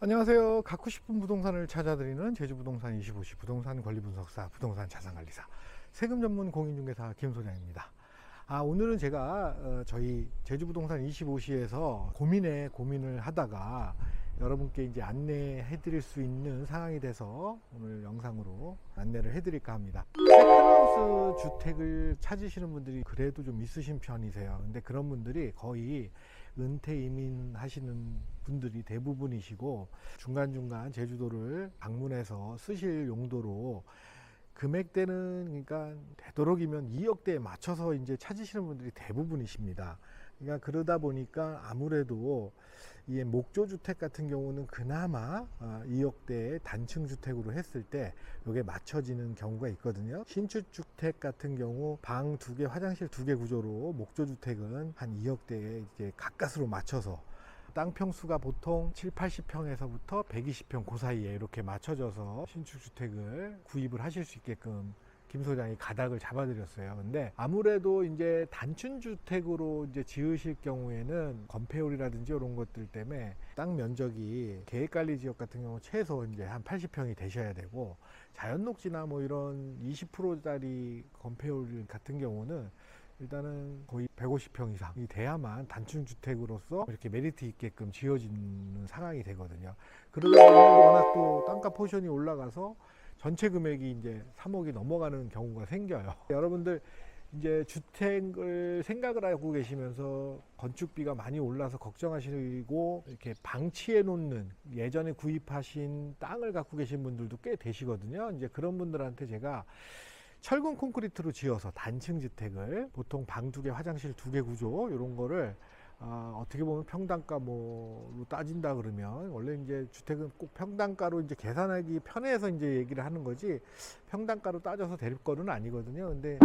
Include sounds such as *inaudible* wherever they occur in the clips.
안녕하세요. 갖고 싶은 부동산을 찾아드리는 제주부동산 25시 부동산 권리분석사 부동산 자산관리사 세금 전문 공인중개사 김소장입니다. 아, 오늘은 제가 어, 저희 제주부동산 25시에서 고민에 고민을 하다가 여러분께 이제 안내해 드릴 수 있는 상황이 돼서 오늘 영상으로 안내를 해 드릴까 합니다. 세컨하우스 주택을 찾으시는 분들이 그래도 좀 있으신 편이세요. 근데 그런 분들이 거의 은퇴 이민 하시는 분들이 대부분이시고 중간중간 제주도를 방문해서 쓰실 용도로 금액대는 그러니까 되도록이면 2억대에 맞춰서 이제 찾으시는 분들이 대부분이십니다. 그러니까 그러다 보니까 아무래도 이 목조 주택 같은 경우는 그나마 2억대의 단층 주택으로 했을 때 이게 맞춰지는 경우가 있거든요. 신축 주택 같은 경우 방 두 개, 화장실 두 개 구조로 목조 주택은 한 2억대에 이제 가까스로 맞춰서 땅 평수가 보통 7, 80평에서부터 120평 그 사이에 이렇게 맞춰져서 신축 주택을 구입을 하실 수 있게끔 김 소장이 가닥을 잡아드렸어요. 근데 아무래도 이제 단층 주택으로 이제 지으실 경우에는 건폐율이라든지 이런 것들 때문에 땅 면적이 계획관리 지역 같은 경우 최소 이제 한 80평이 되셔야 되고 자연 녹지나 뭐 이런 20%짜리 건폐율 같은 경우는 일단은 거의 150평 이상이 돼야만 단층 주택으로서 이렇게 메리트 있게끔 지어지는 상황이 되거든요. 그러다 보면 워낙 또 땅값 포션이 올라가서 전체 금액이 이제 3억이 넘어가는 경우가 생겨요. *laughs* 여러분들 이제 주택을 생각을 하고 계시면서 건축비가 많이 올라서 걱정하시고 이렇게 방치해 놓는 예전에 구입하신 땅을 갖고 계신 분들도 꽤 되시거든요. 이제 그런 분들한테 제가 철근 콘크리트로 지어서 단층 주택을 보통 방 두 개, 화장실 두 개 구조 이런 거를 아, 어떻게 보면 평당가 뭐로 따진다 그러면 원래 이제 주택은 꼭 평당가로 이제 계산하기 편해서 이제 얘기를 하는 거지 평당가로 따져서 될 거는 아니거든요. 근데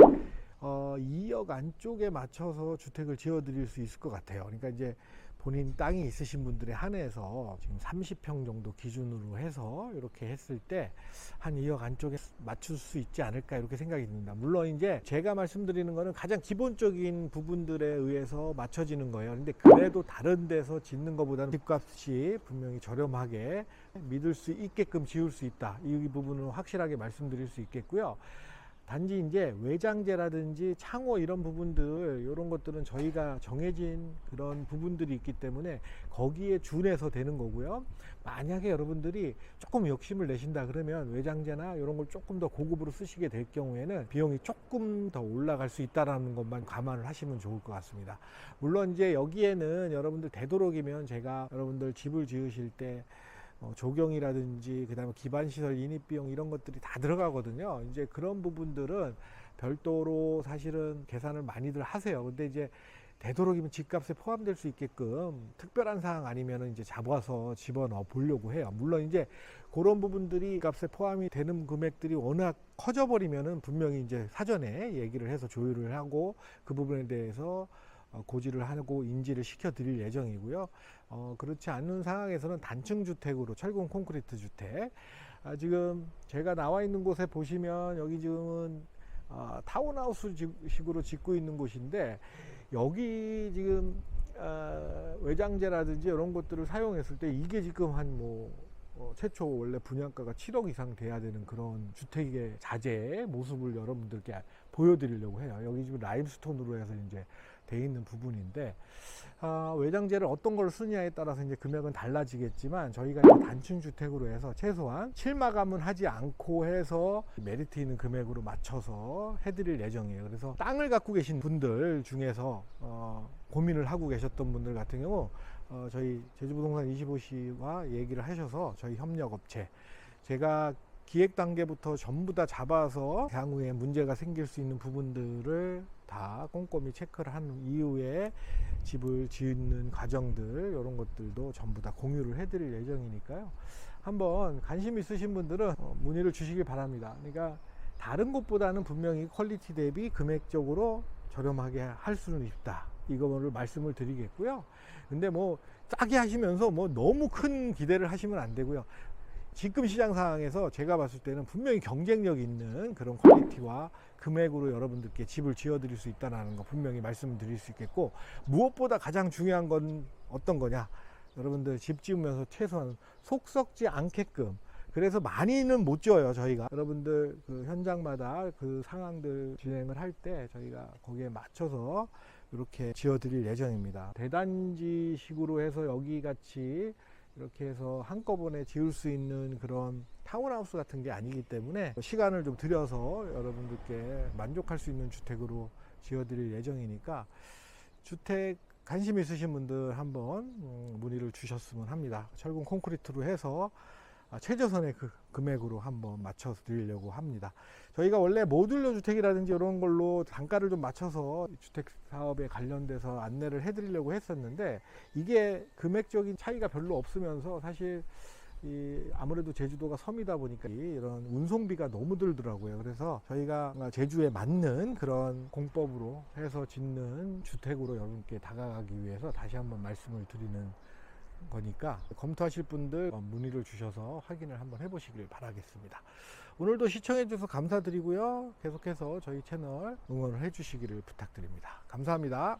어, 2억 안쪽에 맞춰서 주택을 지어 드릴 수 있을 것 같아요. 그러니까 이제 본인 땅이 있으신 분들에 한해서 지금 30평 정도 기준으로 해서 이렇게 했을 때 한 2억 안쪽에 맞출 수 있지 않을까 이렇게 생각이 듭니다. 물론 이제 제가 말씀드리는 거는 가장 기본적인 부분들에 의해서 맞춰지는 거예요. 근데 그래도 다른 데서 짓는 것보다는 집값이 분명히 저렴하게 믿을 수 있게끔 지을 수 있다. 이 부분은 확실하게 말씀드릴 수 있겠고요. 단지 이제 외장재라든지 창호 이런 부분들 이런 것들은 저희가 정해진 그런 부분들이 있기 때문에 거기에 준해서 되는 거고요. 만약에 여러분들이 조금 욕심을 내신다 그러면 외장재나 이런 걸 조금 더 고급으로 쓰시게 될 경우에는 비용이 조금 더 올라갈 수 있다라는 것만 감안을 하시면 좋을 것 같습니다. 물론 이제 여기에는 여러분들 되도록이면 제가 여러분들 집을 지으실 때 어, 조경이라든지 그다음에 기반 시설 인입 비용 이런 것들이 다 들어가거든요. 이제 그런 부분들은 별도로 사실은 계산을 많이들 하세요. 근데 이제 되도록이면 집값에 포함될 수 있게끔 특별한 사항 아니면 이제 잡아서 집어넣어 보려고 해요. 물론 이제 그런 부분들이 값에 포함이 되는 금액들이 워낙 커져 버리면은 분명히 이제 사전에 얘기를 해서 조율을 하고 그 부분에 대해서 어, 고지를 하고 인지를 시켜 드릴 예정이고요. 어, 그렇지 않은 상황에서는 단층 주택으로 철근 콘크리트 주택. 아, 지금 제가 나와 있는 곳에 보시면 여기 지금은 아, 타운하우스 식으로 짓고 있는 곳인데 여기 지금 아, 외장재라든지 이런 것들을 사용했을 때 이게 지금 한뭐 어, 최초 원래 분양가가 7억 이상 돼야 되는 그런 주택의 자재의 모습을 여러분들께 보여드리려고 해요. 여기 지금 라임스톤으로 해서 이제 돼 있는 부분인데 아, 외장재를 어떤 걸 쓰냐에 따라서 이제 금액은 달라지겠지만 저희가 단층 주택으로 해서 최소한 실마감은 하지 않고 해서 메리트 있는 금액으로 맞춰서 해드릴 예정이에요. 그래서 땅을 갖고 계신 분들 중에서 어, 고민을 하고 계셨던 분들 같은 경우 어, 저희 제주부동산 25시와 얘기를 하셔서 저희 협력업체 제가 기획 단계부터 전부 다 잡아서 향후에 문제가 생길 수 있는 부분들을 다 꼼꼼히 체크를 한 이후에 집을 짓는 과정들 이런 것들도 전부 다 공유를 해드릴 예정이니까요. 한번 관심 있으신 분들은 어, 문의를 주시기 바랍니다. 그러니까 다른 곳보다는 분명히 퀄리티 대비 금액적으로 저렴하게 할 수는 있다. 이거를 말씀을 드리겠고요. 근데 뭐 싸게 하시면서 뭐 너무 큰 기대를 하시면 안 되고요. 지금 시장 상황에서 제가 봤을 때는 분명히 경쟁력 있는 그런 퀄리티와 금액으로 여러분들께 집을 지어 드릴 수 있다는 거 분명히 말씀드릴 수 있겠고 무엇보다 가장 중요한 건 어떤 거냐? 여러분들 집 지으면서 최소한 속 썩지 않게끔 그래서 많이는 못 지어요 저희가 여러분들 그 현장마다 그 상황들 진행을 할 때 저희가 거기에 맞춰서 이렇게 지어드릴 예정입니다 대단지식으로 해서 여기 같이 이렇게 해서 한꺼번에 지을 수 있는 그런 타운하우스 같은 게 아니기 때문에 시간을 좀 들여서 여러분들께 만족할 수 있는 주택으로 지어드릴 예정이니까 주택 관심 있으신 분들 한번 음, 문의를 주셨으면 합니다. 철근 콘크리트로 해서 아, 최저선의 그 금액으로 한번 맞춰 드리려고 합니다. 저희가 원래 모듈러 주택이라든지 이런 걸로 단가를 좀 맞춰서 주택 사업에 관련돼서 안내를 해드리려고 했었는데 이게 금액적인 차이가 별로 없으면서 사실 이 아무래도 제주도가 섬이다 보니까 이런 운송비가 너무 들더라고요. 그래서 저희가 제주에 맞는 그런 공법으로 해서 짓는 주택으로 여러분께 다가가기 위해서 다시 한번 말씀을 드리는 거니까 검토하실 분들 문의를 주셔서 확인을 한번 해보시길 바라겠습니다. 오늘도 시청해 주셔서 감사드리고요. 계속해서 저희 채널 응원을 해주시기를 부탁드립니다. 감사합니다.